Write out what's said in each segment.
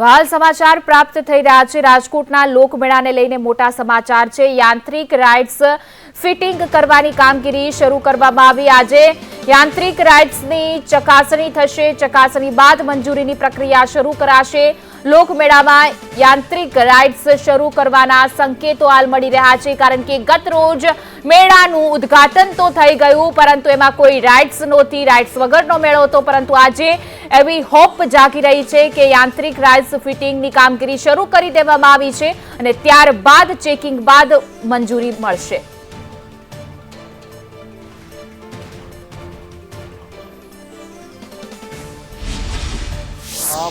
તો હાલ સમાચાર પ્રાપ્ત થઈ રહ્યા છે. રાજકોટના લોકમેળાને લઈને મોટા સમાચાર છે. યાંત્રિક રાઇડ્સ ફિટિંગ કરવાની કામગીરી શરૂ કરવામાં આવી. આજે યાંત્રિક રાઇડ્સની ચકાસણી થશે. ચકાસણી બાદ મંજૂરીની પ્રક્રિયા શરૂ કરાશે. લોકમેળામાં યાંત્રિક રાઇડ્સ શરૂ કરવાના સંકેતો હાલ મળી રહ્યા છે, કારણ કે ગત રોજ મેળાનું ઉદ્ઘાટન તો થઈ ગયું, પરંતુ એમાં કોઈ રાઇડ્સ નહોતી, રાઇડ્સ વગરનો મેળો હતો, પરંતુ આજે એવી હોપ જાગી રહી છે કે યાંત્રિક રાઇડ્સ ફિટિંગની કામગીરી શરૂ કરી દેવામાં આવી છે અને ત્યારબાદ ચેકિંગ બાદ મંજૂરી મળશે.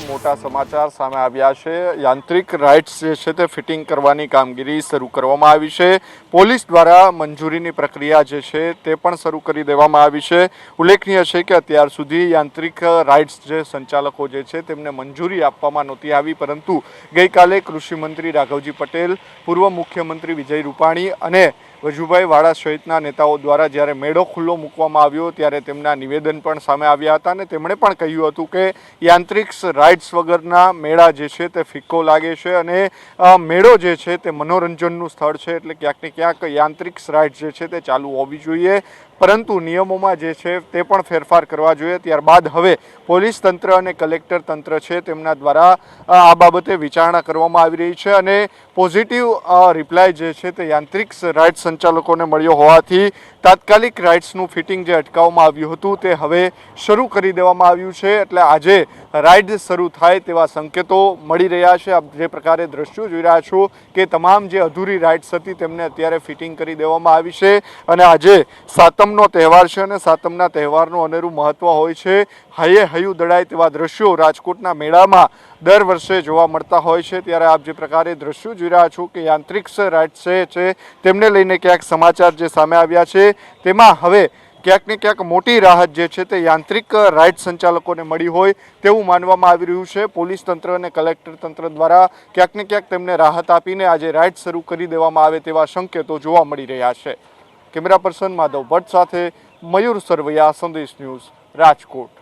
મોટા સમાચાર સામે આવ્યા છે. યાંત્રિક રાઇટ્સ જે છે તે ફિટિંગ કરવાની કામગીરી શરૂ કરવામાં આવી છે. પોલીસ દ્વારા મંજૂરીની પ્રક્રિયા જે છે તે પણ શરૂ કરી દેવામાં આવી છે. ઉલ્લેખનીય છે કે અત્યાર સુધી યાંત્રિક રાઇટ્સ જે સંચાલકો જે છે તેમને મંજૂરી આપવામાં નહોતી આવી, પરંતુ ગઈકાલે કૃષિમંત્રી રાઘવજી પટેલ, પૂર્વ મુખ્યમંત્રી વિજય રૂપાણી અને વજુભાઈ વાળા સહિતના નેતાઓ દ્વારા જ્યારે મેળો ખુલ્લો મૂકવામાં આવ્યો ત્યારે તેમના નિવેદન પણ સામે આવ્યા હતા અને તેમણે પણ કહ્યું હતું કે યાંત્રિક રાઇડ્સ વગરના મેળા જે છે તે ફિક્કો લાગે છે અને મેળો જે છે તે મનોરંજનનું સ્થળ છે એટલે ક્યાંક ને ક્યાંક યાંત્રિક રાઇડ્સ જે છે તે ચાલુ હોવી જોઈએ. પરંતુ નિયમોમાં જે છે તે પણ ફેરફાર કરવા જોઈએ. ત્યારબાદ હવે પોલીસ તંત્ર અને કલેક્ટર તંત્ર છે તેમના દ્વારા આ બાબતે વિચારણા કરવામાં આવી રહી છે અને પોઝિટિવ રિપ્લાય જે છે તે યાંત્રિક રાઇડ સંચાલકોને મળ્યો હોવાથી તાત્કાલિક રાઇડ્સનું ફિટિંગ જે અટકાવવામાં આવ્યું હતું તે હવે શરૂ કરી દેવામાં આવ્યું છે. એટલે આજે રાઇડ શરૂ થાય તેવા સંકેતો મળી રહ્યા છે. આપ જે પ્રકારે દ્રશ્યો જોઈ રહ્યા છો કે તમામ જે અધૂરી રાઇડ્સ હતી તેમને અત્યારે ફિટિંગ કરી દેવામાં આવી છે અને આજે સાતમનો તહેવાર છે અને સાતમના તહેવારનું અનેરું મહત્ત્વ હોય છે. હૈયે હૈયું દડાય તેવા દ્રશ્યો રાજકોટના મેળામાં દર વર્ષે જોવા મળતા હોય છે. ત્યારે આપ જે પ્રકારે દ્રશ્યો જોઈ રહ્યા છો કે યાંત્રિક રાઇડ્સ છે, તેમને લઈને ક્યાંક સમાચાર જે સામે આવ્યા છે, તેમાં હવે ક્યાંક ને ક્યાંક મોટી રાહત જે છે તે યાંત્રિક રાઇડ સંચાલકોને મળી હોય તેવું માનવામાં આવી રહ્યું છે. પોલીસ તંત્ર અને કલેક્ટર તંત્ર દ્વારા ક્યાંક ને ક્યાંક તેમને રાહત આપીને આજે રાઇડ શરૂ કરી દેવામાં આવે તેવા સંકેતો જોવા મળી રહ્યા છે. કેમેરા પર્સન માધવ ભટ્ટ સાથે મયુર સરવૈયા, સંદેશ ન્યૂઝ રાજકોટ.